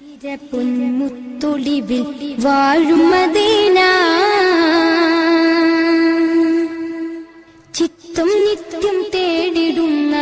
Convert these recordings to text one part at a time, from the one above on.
തിരപുൻമുത്തൊളിവിൽ വാഴുമതേന ചിത്തം നിത്യം തേടിടുന്ന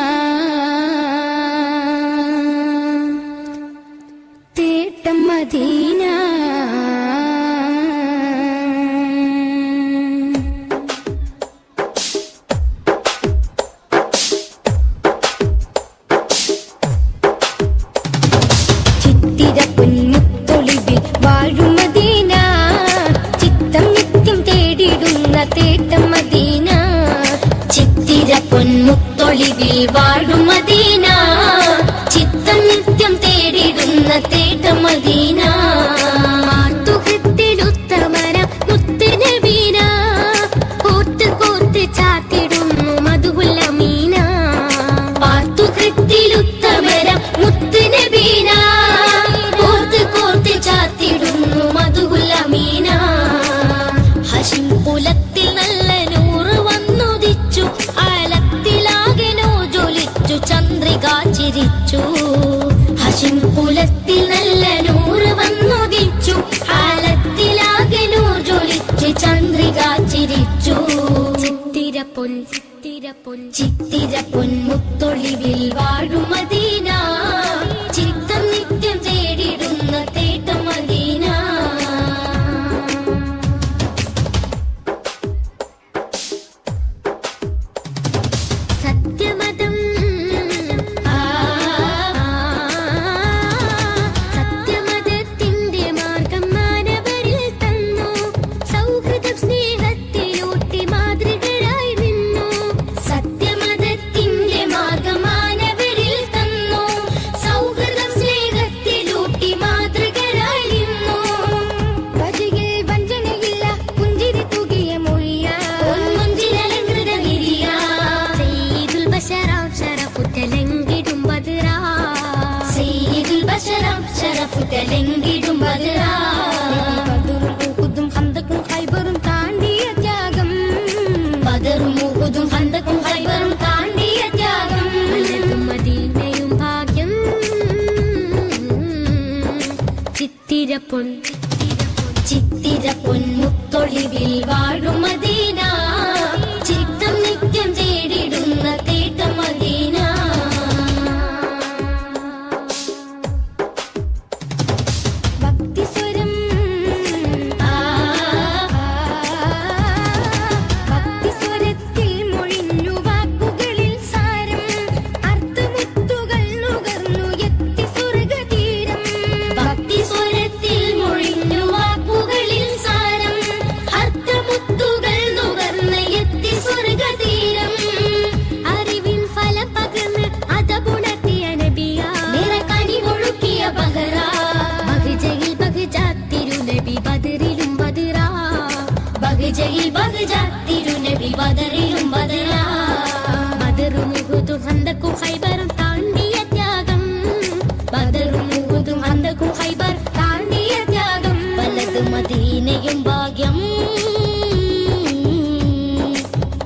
കുലത്തിൽ നല്ല നൂറ് വന്നുദിച്ചു. അലത്തിലാകെ നോജൊലിച്ചു ചന്ദ്രിക ചിരിച്ചു. ഹഷിം കുലത്തിൽ നല്ല നൂറ് വന്നുദിച്ചു. അലത്തിലാകെ നോജൊലിച്ചു ചന്ദ്രിക ചിരിച്ചു. ചിത്തിര പൊൻ ചിത്തിര പൊൻ ചിത്തിര പൊൻ മുത്തൊളിവിൽ വാഴുമതി ചിത്തിരപ്പൊൻ ചിത്തിരപ്പൊൻ ഹന്തക്കും ഹൈബറും ത്യാഗം. ഹൈബറും ത്യാഗം. മദീനയും ഭാഗ്യം. മുത്തൊളിവിൽ വാഴും മദീന. பகுஜையில் பகுஜா திருநபி பதரிலும் பதரா பதரும் முகுதும் அந்த குஹைபரும் தாண்டிய தியாகம். பதரும் முகுதும் அந்த குஹைபர் தாண்டிய தியாகம். வலது மதீனையும் பாக்யம்.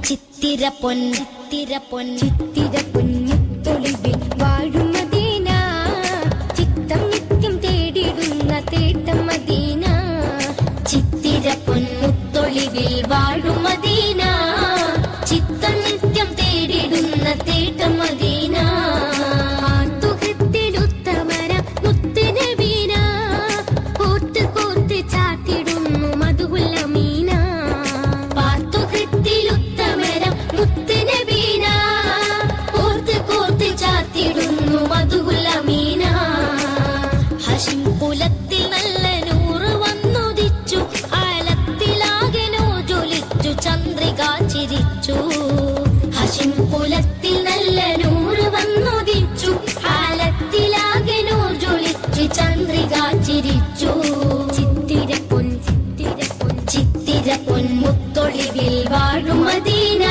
சித்திர பொன் சித்திர பொன் சித்திர பொன். പൊന്മുത്തൊളിവിൽ വാഴും മദീന.